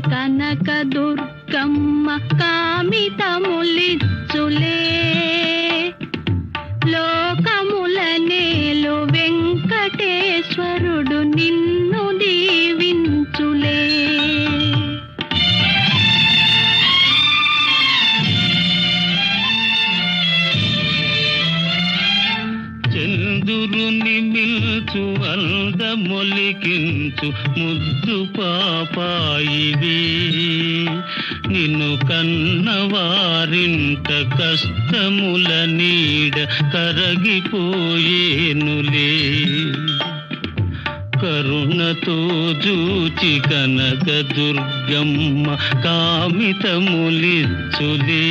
Kanaka Durgamma కామితములిచ్చులే అంచు అంద మొలికించు ముద్దు పాపాయివే. నిన్ను కన్నవారింత కష్టముల నీడ కరగిపోయేనులే. కరుణతో జూచి కనక దుర్గమ్మ కామితములిచ్చులే.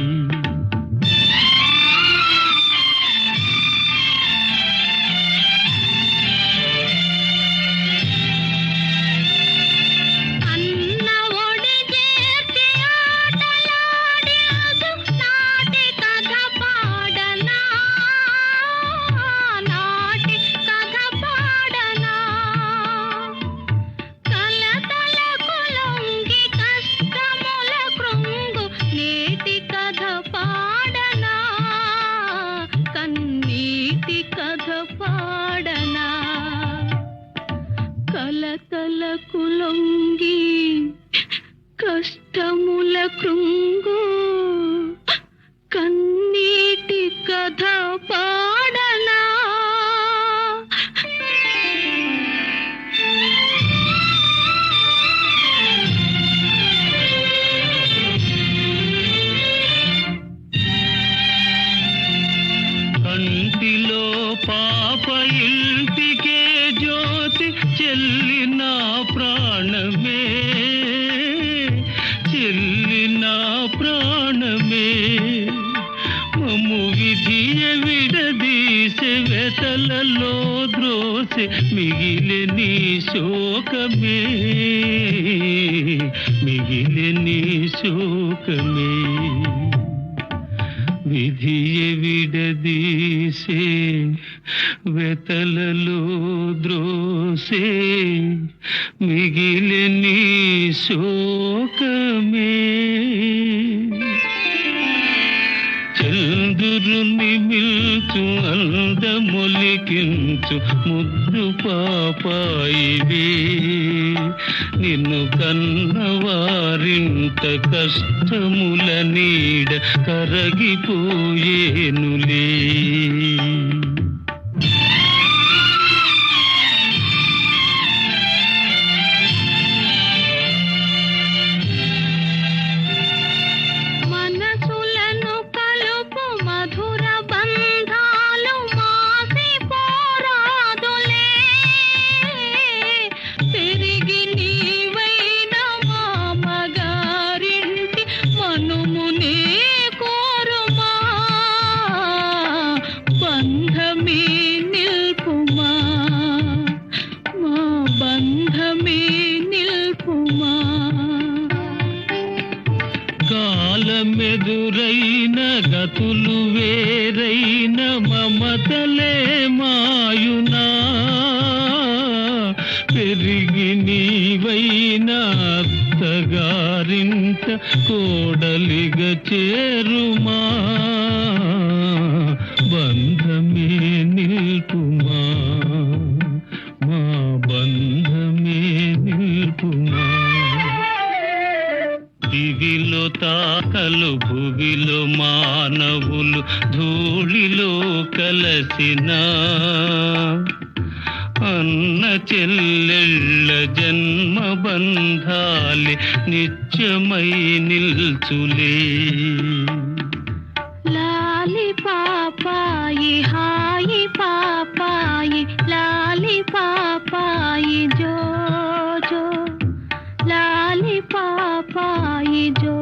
కలతలకు లొంగి కష్టముల కృంగు కన్నీటి కథ చేతలలో ద్రోసి ద్రోసె మిగిలి నీ శోకమే. మిగిలి నీ శోకమే. విధియ విడదీసే వెతలలో ద్రోసే మిగిలిని శోకమే. మొలికించు ముద్దు పాపాయివే. నిన్ను కన్నవారింత కష్టముల నీడ కరగిపోయేనులే. మెదురైన గతులు వేరైన మమతలే మాయునా. పెరిగి నీవైన అత్తగారింట కోడలిగ చేరుమా. దివిలో తాకలు భువిలో మానవులు ధూళిలో కలసిన అన్న చెల్లెళ్ళ జన్మ బంధాలి నిత్యమై నిల్చులే. లాలి పాపాయి హాయి పాపాయి లాలి పాపాయి జో जो